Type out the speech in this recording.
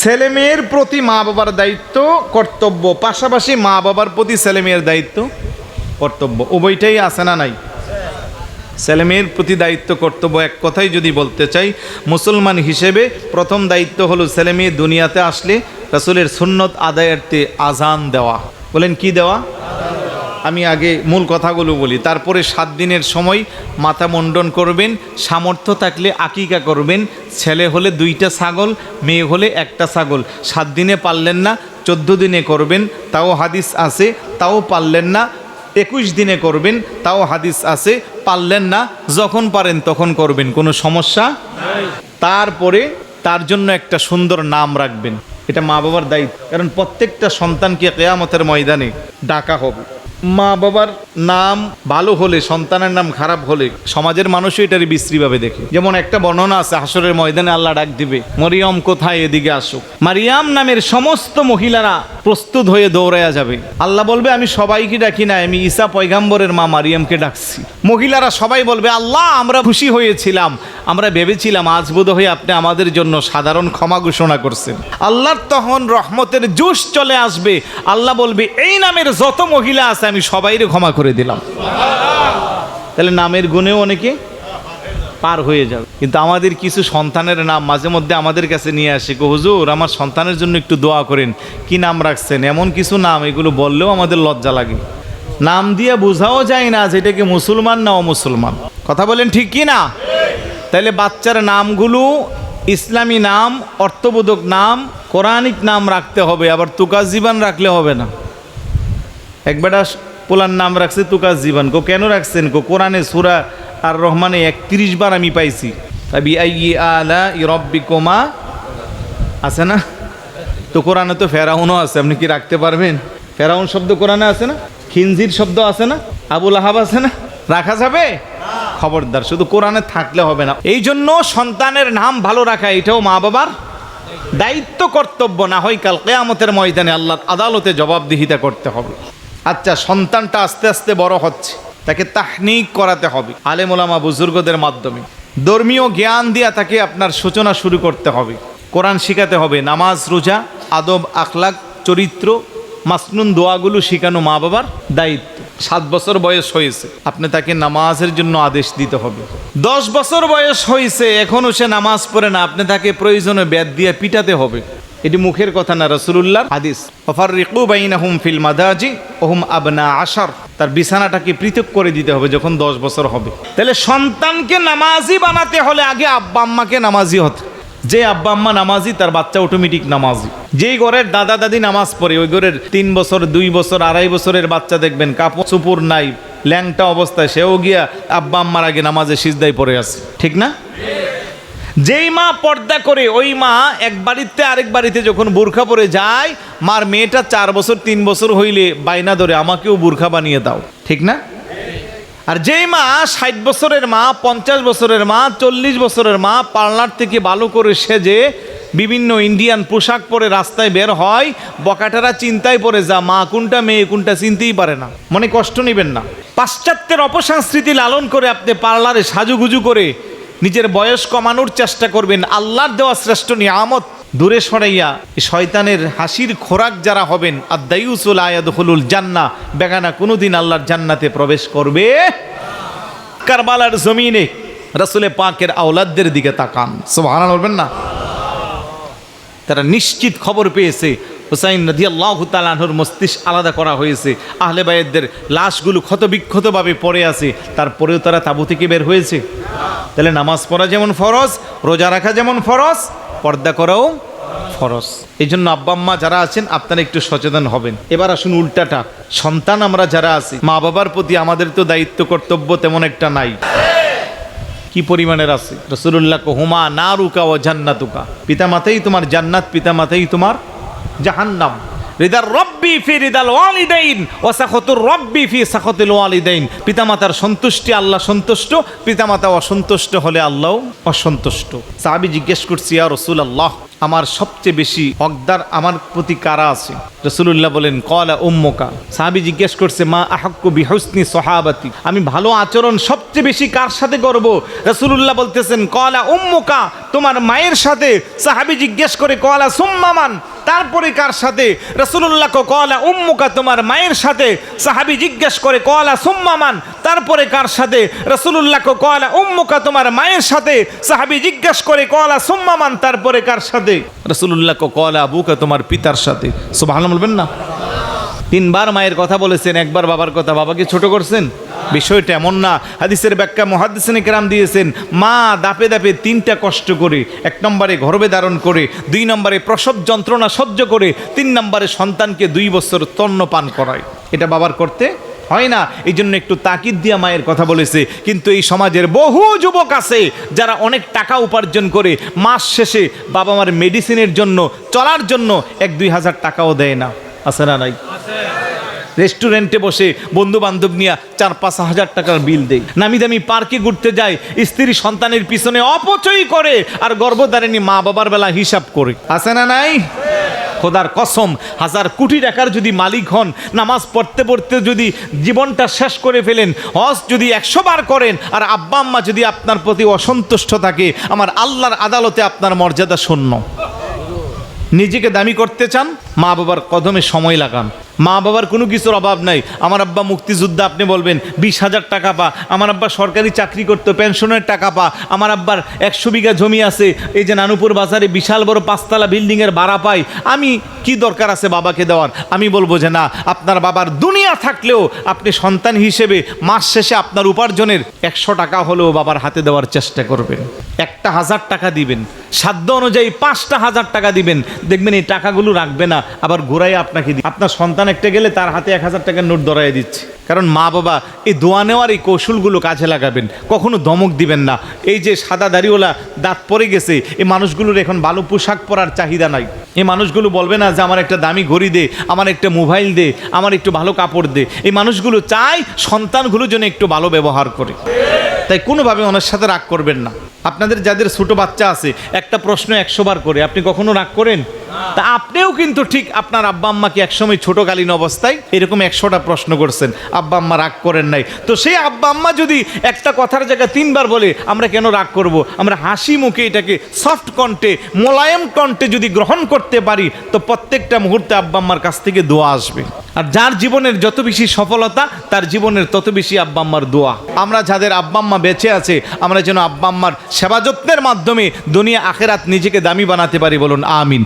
ছেলে মেয়ের প্রতি মা বাবার দায়িত্ব, কর্তব্য, পাশাপাশি মা বাবার প্রতি ছেলে মেয়ের দায়িত্ব, কর্তব্য। উভয়টাই আছে না নাই? ছেলে মেয়ের প্রতি দায়িত্ব, কর্তব্য এক কথাই যদি বলতে চাই, মুসলমান হিসেবে প্রথম দায়িত্ব হলো ছেলে মেয়ে দুনিয়াতে আসলে রাসুলের সুন্নত আদায়ার্থে আজান দেওয়া। বলেন কি দেওয়া? আমি আগে মূল কথাগুলো বলি। তারপরে সাত দিনের সময় মাথা মণ্ডন করবেন, সামর্থ্য থাকলে আকিকা করবেন, ছেলে হলে দুইটা ছাগল, মেয়ে হলে একটা ছাগল। সাত দিনে পারলেন না, চোদ্দ দিনে করবেন, তাও হাদিস আছে, তাও পারলেন না, একুশ দিনে করবেন, তাও হাদিস আছে, পারলেন না, যখন পারেন তখন করবেন, কোনো সমস্যা? তারপরে তার জন্য একটা সুন্দর নাম রাখবেন। এটা মা বাবার দায়িত্ব। কারণ প্রত্যেকটা সন্তানকে কেয়ামতের ময়দানে ডাকা হবে। মা বাবার নাম ভালো হলে, সন্তানের নাম খারাপ হলে, সমাজের মানুষও এটারই বিশ্রীভাবে দেখে। যেমন একটা বর্ণনা আছে হাসরের ময়দানে আল্লাহ ডাক দিবে, মরিয়ম, কোথায় এদিকে আসুক মারিয়াম নামের সমস্ত মহিলারা প্রস্তুত হয়ে দৌড়াইয়া যাবে। আল্লাহ বলবে, আমি সবাইকে ডাকি না আমি ঈসা পয়গাম্বরের মা মারিয়ামকে ডাকছি। মহিলারা সবাই বলবে, আল্লাহ, আমরা খুশি হয়েছিলাম, আমরা ভেবেছিলাম আজ বোধ হয়ে আপনি আমাদের জন্য সাধারণ ক্ষমা ঘোষণা করছেন। আল্লাহর তখন রহমতের জুস চলে আসবে। আল্লাহ বলবে, এই নামের যত মহিলা আছে, আমি সবাইরে ক্ষমা করে দিলাম। তাহলে নামের গুণেও অনেকে পার হয়ে যাবে। কিন্তু আমাদের কিছু সন্তানের নাম মাঝে মধ্যে আমাদের কাছে নিয়ে আসে কো, হুজুর, আমার সন্তানের জন্য একটু দোয়া করেন। কি নাম রাখছেন? এমন কিছু নাম, এগুলো বললেও আমাদের লজ্জা লাগে। নাম দিয়ে বোঝাও যায় না যে এটা কি মুসলমান না অমুসলমান। কথা বলেন ঠিক কি না? তাহলে বাচ্চার নামগুলো ইসলামী নাম, অর্থবোধক নাম, কোরআনিক নাম রাখতে হবে, আবার তুকাজ জীবন রাখলে হবে না। একবেটা পোলার নাম রাখছে তুকাজ জীবন। কো কেন রাখছেন কো? কোরআনে সুরা আর রহমানে একত্রিশ বার আমি পাইছি। তাবি আছে না? তো কোরআনে তো ফেরাউনও আছে, আপনি কি রাখতে পারবেন? ফেরাউন শব্দ কোরআনে আছে না? খিনজির শব্দ আছে না? আবুল আহাব আছে না? রাখা যাবে? খবরদার, শুধু কোরআনে থাকলে হবে না। এই জন্য সন্তানের নাম ভালো রাখা, এটাও মা বাবার দায়িত্ব কর্তব্য। না হয় কাল কেয়ামতের ময়দানে আল্লাহ আদালতে জবাবদিহিতা করতে হবে। আচ্ছা সন্তানটা আস্তে আস্তে বড় হচ্ছে। তাকে তাহনিক করাতে হবে আলেমোলামা বুজুর্গদের মাধ্যমে। ধর্মীয় জ্ঞান দিয়া তাকে আপনার সূচনা শুরু করতে হবে। কোরআন শিখাতে হবে, নামাজ, রোজা, আদব, আখলাক, চরিত্র, মাসনুন দোয়াগুলো শেখানো মা বাবার দায়িত্ব। সাত বছর বয়স হয়েছে, আপনি তাকে নামাজের জন্য আদেশ দিতে হবে। দশ বছর বয়স হয়েছে, এখনও সে নামাজ পড়ে না, আপনি তাকে প্রয়োজনে ব্যাদ দিয়ে পিটাতে হবে। এটি মুখের কথা না রসুল্লাহ হাদিস। অফার রিকু বাইনাহুম ফিল মাদাজি ওহুম আবনা আশার। তার বিছানাটাকে পৃথক করে দিতে হবে যখন দশ বছর হবে। তাহলে সন্তানকে নামাজি বানাতে হলে আগে আব্বা আম্মাকে নামাজি হতে। যে আব্বা আম্মা নামাজি, তার বাচ্চা অটোমেটিক নামাজি। যেই ঘরের দাদা দাদি নামাজ পড়ে, ওই ঘরের তিন বছর, দুই বছর, আড়াই বছরের বাচ্চা দেখবেন, কাপড় চুপুর নাই, ল্যাংটা অবস্থায়, সেও গিয়া আব্বা আম্মার আগে নামাজে সিজদাই পড়ে আছে। ঠিক না? যেই মা পর্দা করে, ওই মা এক বাড়িতে আরেক বাড়িতে যখন বোরখা পরে যায়, মার মেয়েটা চার বছর, তিন বছর হইলে বাইনা ধরে আমাকেও বোরখা বানিয়ে দাও। ঠিক না? আর যেই মা ষাট বছরের মা, পঞ্চাশ বছরের মা, চল্লিশ বছরের মা, পার্লার থেকে ভালো করে সেজে বিভিন্ন ইন্ডিয়ান পোশাক পরে রাস্তায় বের হয়, বকাটারা চিন্তায় পড়ে, যা মা কোনটা, মেয়ে কোনটা চিনতেই পারে না। মনে কষ্ট নেবেন না। পাশ্চাত্যের অপসংস্কৃতি লালন করে আপনি পার্লারে সাজুগুজু করে নিজের বয়স কমানোর চেষ্টা করবেন। আল্লাহর দেওয়া শ্রেষ্ঠ নিয়ামত। দূরে সরাইয়া শয়তানের হাসির খোরাক যারা হবেন আর আদায়ুসুল আয়াদ হলুল জান্না বেগানা কোনোদিন আল্লাহর জান্নাতে প্রবেশ করবে। কারবালার জমিনে রাসুলে পাকের আওলাদদের দিকে তাকান। সোহানা বলবেন না? তারা নিশ্চিত খবর পেয়েছে হুসাইন নদী আল্লাহ তালাহুর মস্তিষ্ক আলাদা করা হয়েছে। আহলে বায়েদের লাশগুলো ক্ষতবিক্ষতভাবে পড়ে আছে, তারপরেও তারা তাবু থেকে বের হয়েছে। তাহলে নামাজ পড়া যেমন ফরজ, রোজা রাখা যেমন ফরজ, পর্দা করাও ফরজ। এই জন্য আব্বা আম্মা যারা আছেন, আপনারা একটু সচেতন হবেন। এবার আসুন উল্টাটা, সন্তান আমরা যারা আছি, মা বাবার প্রতি আমাদের তো দায়িত্ব, কর্তব্য তেমন একটা নাই। কি পরিমাণের আছে? রসুল্লাহ হুমা না রুকা ও জান্নাতুকা। পিতা মাতাই তোমার জান্নাত পিতা মাতাই তোমার জাহান্নাম। রিদার রব্বি ফি রিদাল ওয়ালিদাইন ও সাখতুর রব্বি ফি সাখতুল ওয়ালিদাইন। পিতামাতার সন্তুষ্টি আল্লাহ সন্তুষ্ট, পিতামাতা অসন্তুষ্ট হলে আল্লাহ অসন্তুষ্ট। সাহাবি জিজ্ঞেস করছি, ইয়া রসুল আল্লাহ আমার সবচেয়ে বেশি হকদার আমার প্রতি কারা আছে? রসুল্লাহ বলেন কলা উম্মকা। সাহাবি জিজ্ঞেস করছে, মা আহক্কু বিহসনি সহাবাতি? আমি ভালো আচরণ সবচেয়ে বেশি কার সাথে করব? রসুল্লাহ বলতেছেন কলা উম্মকা তোমার মায়ের সাথে সাহাবি জিজ্ঞেস করে, কলা সুম্মামান তারপরে কার সাথে? রসুল্লাহকে কলা উম্মুকা, তোমার মায়ের সাথে সাহাবি জিজ্ঞেস করে, কলা সুম্মামান তারপরে কার সাথে? রসুল্লাহকে কলা উম্মুকা, তোমার মায়ের সাথে সাহাবি জিজ্ঞেস করে, কলা সুম্মামান তারপরে কার সাথে? রসুল্লাহকে কলা আবুকা, তোমার পিতার সাথে। সো ভালো বলবেন না? তিনবার মায়ের কথা বলেছেন, একবার বাবার কথা। বাবাকে ছোট করছেন? বিষয়টা এমন না। হাদিসের ব্যাখ্যা মহাদিসেন কেরাম দিয়েছেন, মা দাপে দাপে তিনটা কষ্ট করে, এক নম্বরে গর্ভে ধারণ করে, দুই নম্বরে প্রসব যন্ত্রণা সহ্য করে, তিন নম্বরে সন্তানকে দুই বছর তন্ন পান করায়। এটা বাবার করতে হয় না এই জন্য একটু তাকিদ দিয়া মায়ের কথা বলেছে। কিন্তু এই সমাজের বহু যুবক আছে, যারা অনেক টাকা উপার্জন করে, মাস শেষে বাবা মার মেডিসিনের জন্য, চলার জন্য এক দুই হাজার টাকাও দেয় না। আছে না নাই? রেস্টুরেন্টে বসে বন্ধু বান্ধব নিয়ে চার পাঁচ হাজার টাকার বিল দেয় নামি দামি পার্কে ঘুরতে যায় স্ত্রী সন্তানের পিছনে অপচয় করে আর গর্ভধারিণী মা বাবার বেলা হিসাব করে। আছে না নাই? খোদার কসম হাজার কোটি টাকার যদি মালিক হন নামাজ পড়তে পড়তে যদি জীবনটা শেষ করে ফেলেন হজ যদি একশো বার করেন আর আব্বা আম্মা যদি আপনার প্রতি অসন্তুষ্ট থাকে আমার আল্লাহর আদালতে আপনার মর্যাদা শূন্য। নিজেকে দামি করতে চান মা বাবার কদমে সময় লাগান। মা বাবার কোনো কিছুর অভাব নাই। আমার আব্বা মুক্তিযোদ্ধা, আপনি বলবেন, বিশ হাজার টাকা পা। আমার আব্বা সরকারি চাকরি করতো, পেনশনের টাকা পা। আমার আব্বার একশো বিঘা জমি আছে, এই যে নানুপুর বাজারে বিশাল বড় পাঁচতলা বিল্ডিংয়ের ভাড়া পাই। আমি কি দরকার আছে বাবাকে দেওয়ার? আমি বলব যে না, আপনার বাবার দুনিয়া থাকলেও আপনি সন্তান হিসেবে মাস শেষে আপনার উপার্জনের একশো টাকা হলেও বাবার হাতে দেওয়ার চেষ্টা করবেন। একটা হাজার টাকা দিবেন। সাধ্য অনুযায়ী পাঁচটা হাজার টাকা দিবেন। দেখবেন এই টাকাগুলো রাখবে না। আবার ঘুরাই আপনাকে দিই আপনার সন্তান একটা গেলে তার হাতে এক হাজার টাকার নোট ধরাই দিচ্ছে। কারণ মা বাবা এই দোয়া নেওয়ার এই কৌশলগুলো কাজে লাগাবেন, কখনো দমক দিবেন না। এই যে সাদা দাড়িওয়ালা দাঁত পরে গেছে, এই মানুষগুলোর এখন ভালো পোশাক পরার চাহিদা নাই। এই মানুষগুলো বলবে না যে, আমার একটা দামি ঘড়ি দে, আমার একটা মোবাইল দে, আমার একটু ভালো কাপড় দে। এই মানুষগুলো চায় সন্তানগুলো যেন একটু ভালো ব্যবহার করে। তাই কোনোভাবে ওনার সাথে রাগ করবেন না। আপনাদের যাদের ছোট বাচ্চা আছে, একটা প্রশ্ন একশো বার করে, আপনি কখনো রাগ করেন? তা আপনিও কিন্তু ঠিক আপনার আব্বা আম্মাকে একসময় ছোটকালীন অবস্থায় এরকম একশোটা প্রশ্ন করছেন, আব্বা আম্মা রাগ করেন নাই। তো সেই আব্বা আম্মা যদি একটা কথার জায়গায় তিনবার বলে, আমরা কেন রাগ করব? আমরা হাসি মুখে এটাকে সফট কণ্ঠে মোলায়েম কণ্ঠে যদি গ্রহণ করতে পারি, তো প্রত্যেকটা মুহূর্তে আব্বা আম্মার কাছ থেকে দোয়া আসবে। আর যার জীবনের যত বেশি সফলতা, তার জীবনের তত বেশি আব্বাম্মার দোয়া। আমরা যাদের আব্বাম্মা বেঁচে আছে, আমরা যেন আব্বাম্মার সেবা যত্নের মাধ্যমে দুনিয়া আখেরাত নিজেকে দামি বানাতে পারি বলুন, আমিন।